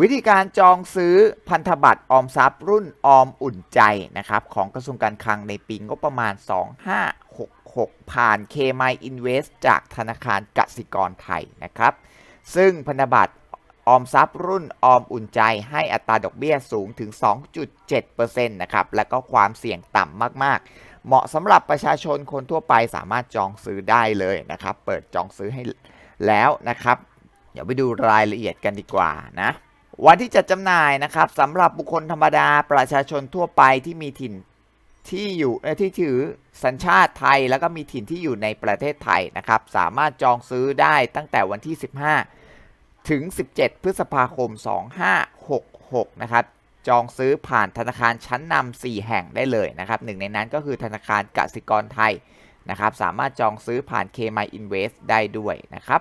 วิธีการจองซื้อพันธบัตรออมทรัพย์รุ่นออมอุ่นใจนะครับของกระทรวงการคลังในปีงบประมาณ 2566 ผ่าน k m y Invest จากธนาคารกสิกรไทยนะครับ ซึ่งพันธบัตรออมทรัพย์รุ่นออมอุ่นใจให้อัตราดอกเบี้ยสูงถึง 2.7%นะครับ และก็ความเสี่ยงต่ำมาก ๆ เหมาะสำหรับประชาชนคนทั่วไปสามารถจองซื้อได้เลยนะครับ เปิดจองซื้อให้แล้วนะครับ เดี๋ยวไปดูรายละเอียดกันดีกว่านะ วันที่จัดจำหน่ายนะครับสำหรับบุคคลธรรมดาประชาชนทั่วไปที่มีถิ่นที่อยู่ที่ถือสัญชาติไทยแล้วก็มีถิ่นที่อยู่ในประเทศไทยนะครับ สามารถจองซื้อได้ตั้งแต่วันที่ 15 ถึง 17 พฤษภาคม 2566 นะครับ จองซื้อผ่านธนาคารชั้นนำ4แห่งได้เลยนะครับหนึ่งในนั้นก็คือธนาคารกสิกรไทยนะครับ สามารถจองซื้อผ่าน k m y Invest ได้ด้วยนะครับ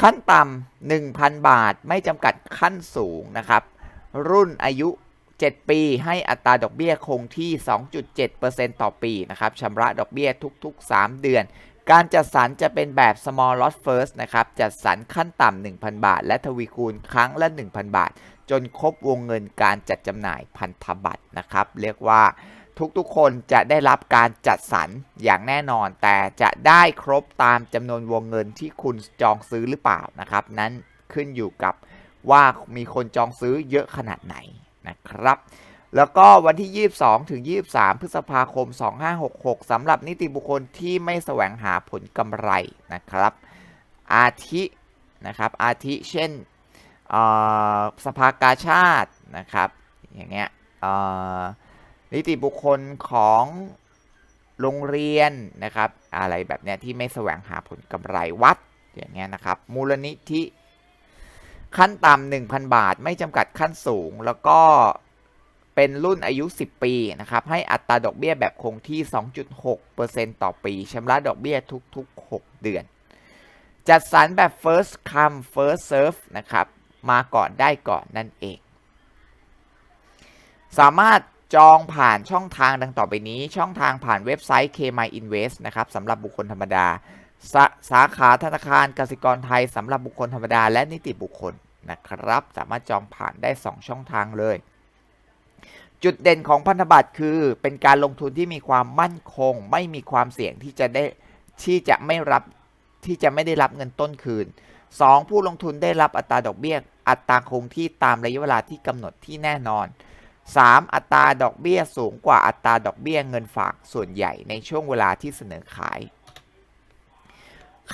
ขั้นต่ำ1,000 บาทไม่จำกัดขั้นสูงนะครับ รุ่นอายุ 7 ปีให้อัตราดอกเบี้ยคงที่ 2.7%ต่อปีนะครับชำระดอกเบี้ยทุก ๆ 3 เดือน การจัดสรรจะเป็นแบบ small lot first นะครับจัดสรรขั้นต่ำ1,000 บาท และทวีคูณครั้งละ 1,000 บาท จนครบวงเงินการจัดจำหน่ายพันธบัตรนะครับ เรียกว่า ทุกๆคนจะได้รับการจัดสรรอย่างแน่นอน แต่จะได้ครบตามจำนวนวงเงินที่คุณจองซื้อหรือเปล่านะครับ นั้นขึ้นอยู่กับว่ามีคนจองซื้อเยอะขนาดไหนนะครับ แล้วก็วันที่ 22 ถึง 23 พฤษภาคม 2566สำหรับนิติบุคคลที่ไม่แสวงหาผลกำไรนะครับ อาทินะครับ อาทิเช่นสภากาชาตินะครับ อย่างเงี้ยเออ นิติบุคคลของโรงเรียนนะครับ อะไรแบบเนี้ยที่ไม่แสวงหาผลกำไรวัดอย่างเงี้ยนะครับ มูลนิธิขั้นต่ำ1,000 บาท ไม่จำกัดขั้นสูง แล้วก็เป็นรุ่นอายุ 10 ปีนะครับ ให้อัตราดอกเบี้ยแบบคงที่ 2.6%ต่อปีชำระดอกเบี้ยทุก ๆ 6 เดือน จัดสรรแบบ first come first serve นะครับ มาก่อนได้ก่อนนั่นเอง สามารถ จองผ่านช่องทางดังต่อไปนี้ ช่องทางผ่านเว็บไซต์ KMy Invest นะครับสำหรับบุคคลธรรมดาสาสาขาธนาคารกสิกรไทยสำหรับบุคคลธรรมดา และนิติบุคคลนะครับ สามารถจองผ่านได้ 2 ช่องทางเลย จุดเด่นของพันธบัตรคือเป็นการลงทุนที่มีความมั่นคง ไม่มีความเสี่ยงที่จะได้ที่จะไม่รับที่จะไม่ได้รับเงินต้นคืน 2. ผู้ลงทุนได้รับอัตราดอกเบี้ย อัตราคงที่ตามระยะเวลาที่กำหนดที่แน่นอน 3. อัตราดอกเบี้ยสูงกว่าอัตราดอกเบี้ยเงินฝากส่วนใหญ่ในช่วงเวลาที่เสนอขาย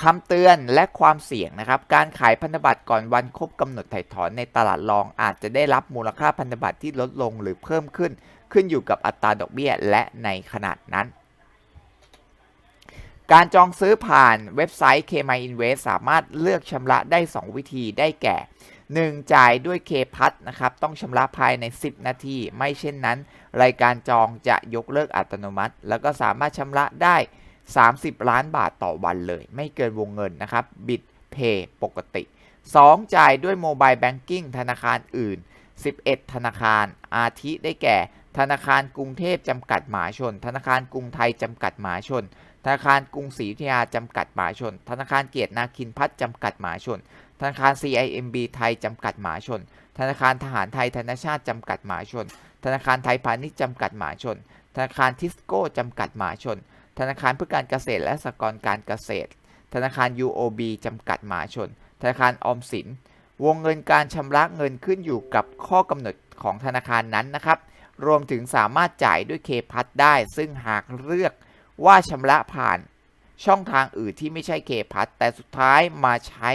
คำเตือนและความเสี่ยงนะครับ การขายพันธบัตรก่อนวันครบกำหนดถ่ายถอนในตลาดรองอาจจะได้รับมูลค่าพันธบัตรที่ลดลงหรือเพิ่มขึ้น ขึ้นอยู่กับอัตราดอกเบี้ยและในขนาดนั้น การจองซื้อผ่านเว็บไซต์ KMy Invest สามารถเลือกชำระได้ 2 วิธีได้แก่ 1. จ่ายด้วย K พัทนะครับ ต้องชำระภายใน 10 นาที ไม่เช่นนั้น รายการจองจะยกเลิกอัตโนมัติ แล้วก็สามารถชำระได้ 30 ล้านบาทต่อวันเลย ไม่เกินวงเงินนะครับบิตเพย์ปกติ 2. จ่ายด้วยโมบายแบงกิ้งธนาคารอื่น 11 ธนาคาร อาทิได้แก่ ธนาคารกรุงเทพจำกัดหมหาชน ธนาคารกรุงไทยจำกัดหมหาชน ธนาคารกรุงศรีอยุธยาจำกัดหมหาชน ธนาคารเกียรตินาคินพัฒน์จำกัดหมหาชน ธนาคาร CIMB ไทยจำกัดหมาชน ธนาคารทหารไทยธนชาติจำกัดหมาชน ธนาคารไทยพาณิชย์จำกัดหมาชน ธนาคารทิสโก้จำกัดหมาชน ธนาคารเพื่อการเกษตรและสหกรณ์การเกษตร ธนาคาร UOB จำกัดหมาชน ธนาคารออมสิน วงเงินการชำระเงินขึ้นอยู่กับข้อกำหนดของธนาคารนั้นนะครับ รวมถึงสามารถจ่ายด้วยเคพัทได้ ซึ่งหากเลือกว่าชำระผ่านช่องทางอื่นที่ไม่ใช่เคพัทแต่สุดท้ายมาใช้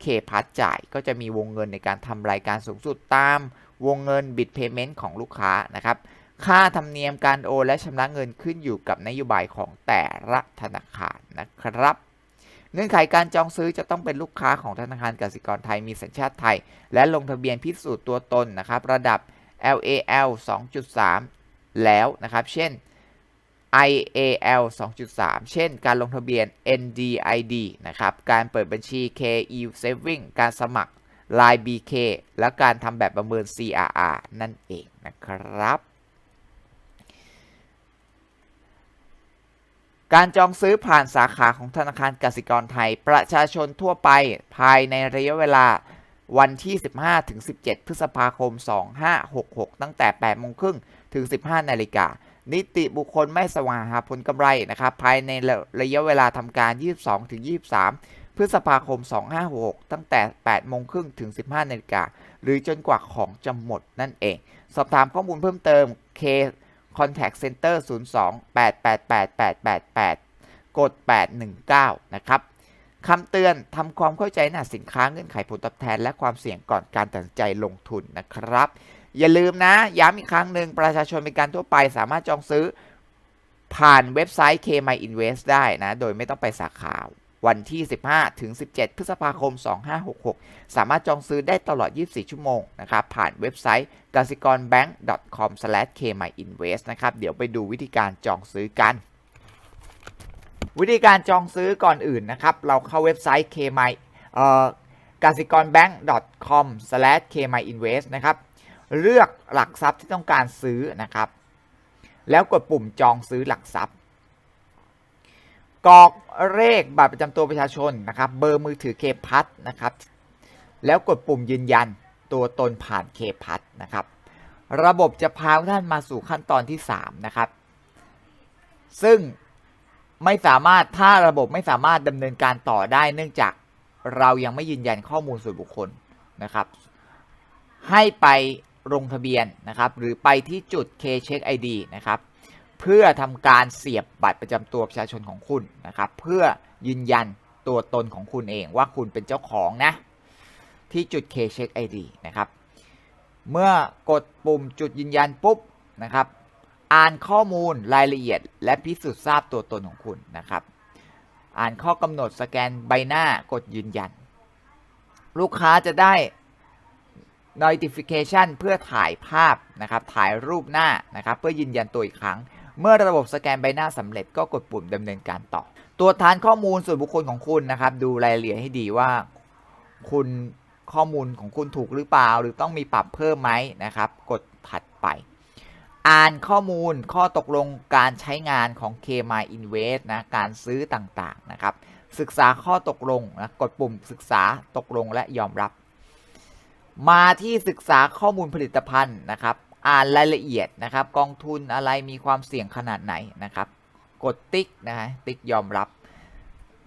เคพัทจ่ายก็จะมีวงเงินในการทำรายการสูงสุดตามวงเงินบิตเพย์เมนต์ของลูกค้านะครับ ค่าธรรมเนียมการโอนและชำระเงินขึ้นอยู่กับนโยบายของแต่ละธนาคารนะครับ เงื่อนไขการจองซื้อจะต้องเป็นลูกค้าของธนาคารกสิกรไทยมีสัญชาติไทย และลงทะเบียนพิสูจน์ตัวตนนะครับ ระดับ LAL 2.3 แล้วนะครับ เช่น IAL 2.3 เช่น การลงทะเบียน NDID นะครับ การเปิดบัญชี KE Saving การสมัคร Line BK และการทำแบบประเมิน CRR นั่นเองนะครับ การจองซื้อผ่านสาขาของธนาคารกสิกรไทย ประชาชนทั่วไปภายในระยะเวลาวันที่ 15 ถึง 17 พฤษภาคม 2566 ตั้งแต่ 8 โมงครึ่ง ถึง 15 นาฬิกา นิติบุคคลไม่สว่างหาผลกำไรนะครับภายในระยะเวลาทำการ 22ถึง23 พฤษภาคม 2566 ตั้งแต่ 8 โมงครึ่งถึง 15 นาฬิกา หรือจนกว่าของจะหมดนั่นเอง สอบถามข้อมูลเพิ่มเติม K Contact Center 02 888 888กด 819 นะครับคำเตือนทำความเข้าใจหน้าสินค้าเงื่อนไขผลตอบแทน และความเสี่ยงก่อนการตัดสินใจลงทุนนะครับ อย่าลืมนะ ย้ำอีกครั้งหนึ่งประชาชนเป็นการทั่วไปสามารถจองซื้อผ่านเว็บไซต์ KMy Invest ได้นะ โดยไม่ต้องไปสาขาวันที่ 15 ถึง 17 พฤษภาคม 2566 สามารถจองซื้อได้ตลอด 24 ชั่วโมงนะครับ ผ่านเว็บไซต์กสิกร bank.com/kmyinvest นะครับ เดี๋ยวไปดูวิธีการจองซื้อกัน วิธีการจองซื้อก่อนอื่นนะครับ เราเข้าเว็บไซต์ kmy กสิกร bank.com/kmyinvest นะครับ เลือกหลักทรัพย์ที่ต้องการซื้อนะครับ แล้วกดปุ่มจองซื้อหลักทรัพย์กรอกเลขบัตรประจำตัวประชาชนนะครับ เบอร์มือถือเคพัทนะครับ แล้วกดปุ่มยืนยันตัวตนผ่านเคพัทนะครับ ระบบจะพาท่านมาสู่ขั้นตอนที่ 3 นะครับ ซึ่งไม่สามารถถ้าระบบไม่สามารถดำเนินการต่อได้เนื่องจากเรายังไม่ยืนยันข้อมูลส่วนบุคคลนะครับ ให้ไป ลงทะเบียนนะครับ หรือไปที่จุด K Check ID นะครับ เพื่อทำการเสียบบัตรประจำตัวประชาชนของคุณนะครับ เพื่อยืนยันตัวตนของคุณเองว่าคุณเป็นเจ้าของนะ ที่จุด K Check ID นะครับ เมื่อกดปุ่มจุดยืนยันปุ๊บนะครับ อ่านข้อมูลรายละเอียด และพิสูจน์ทราบตัวตนของคุณนะครับ อ่านข้อกำหนดสแกนใบหน้ากดยืนยัน ลูกค้าจะได้ notification เพื่อถ่ายภาพนะครับ ถ่ายรูปหน้านะครับ เพื่อยืนยันตัวอีกครั้ง เมื่อระบบสแกนใบหน้าสำเร็จก็กดปุ่มดำเนินการต่อ ตัวฐานข้อมูลส่วนบุคคลของคุณนะครับ ดูรายละเอียดให้ดีว่า คุณข้อมูลของคุณถูกหรือเปล่า หรือต้องมีปรับเพิ่มไหมนะครับ กดถัดไป อ่านข้อมูลข้อตกลงการใช้งานของ KMy Invest นะการซื้อต่างๆนะครับ ศึกษาข้อตกลงนะกดปุ่มศึกษาตกลงและยอมรับ มาที่ศึกษาข้อมูลผลิตภัณฑ์นะครับ อ่านรายละเอียดนะครับ กองทุนอะไรมีความเสี่ยงขนาดไหนนะครับ กดติ๊กนะฮะติ๊กยอมรับ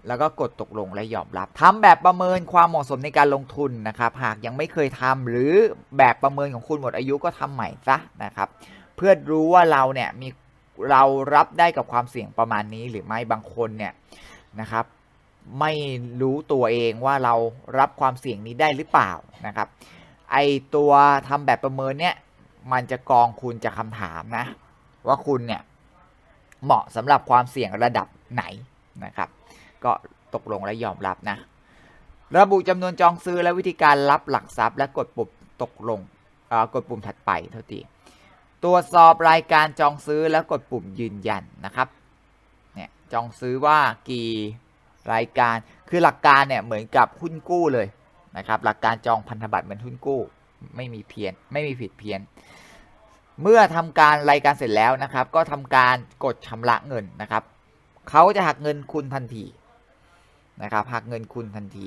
แล้วก็กดตกลงและยอมรับทำแบบประเมินความเหมาะสมในการลงทุนนะครับ หากยังไม่เคยทำหรือแบบประเมินของคุณหมดอายุก็ทำใหม่ซะนะครับ เพื่อรู้ว่าเราเนี่ยมีเรารับได้กับความเสี่ยงประมาณนี้หรือไม่บางคนเนี่ยนะครับไม่รู้ตัวเองว่าเรารับความเสี่ยงนี้ได้หรือเปล่านะครับ ไอตัวทำแบบประเมินเนี่ย มันจะกรองคุณจากคำถามนะ ว่าคุณเนี่ย เหมาะสำหรับความเสี่ยงระดับไหนนะครับ ก็ตกลงและยอมรับนะ ระบุจำนวนจองซื้อและวิธีการรับหลักทรัพย์ และกดปุ่มตกลงเอ่อกดปุ่มถัดไปเท่าทีตรวจสอบรายการจองซื้อแล้วกดปุ่มยืนยันนะครับเนี่ยจองซื้อว่ากี่รายการคือหลักการเนี่ยเหมือนกับหุ้นกู้เลย นะครับหลักการจองพันธบัตรเหมือนหุ้นกู้ไม่มีเพี้ยนไม่มีผิดเพี้ยน เมื่อทำการรายการเสร็จแล้วนะครับ ก็ทำการกดชำระเงินนะครับเขาจะหักเงินคุณทันทีนะครับหักเงินคุณทันที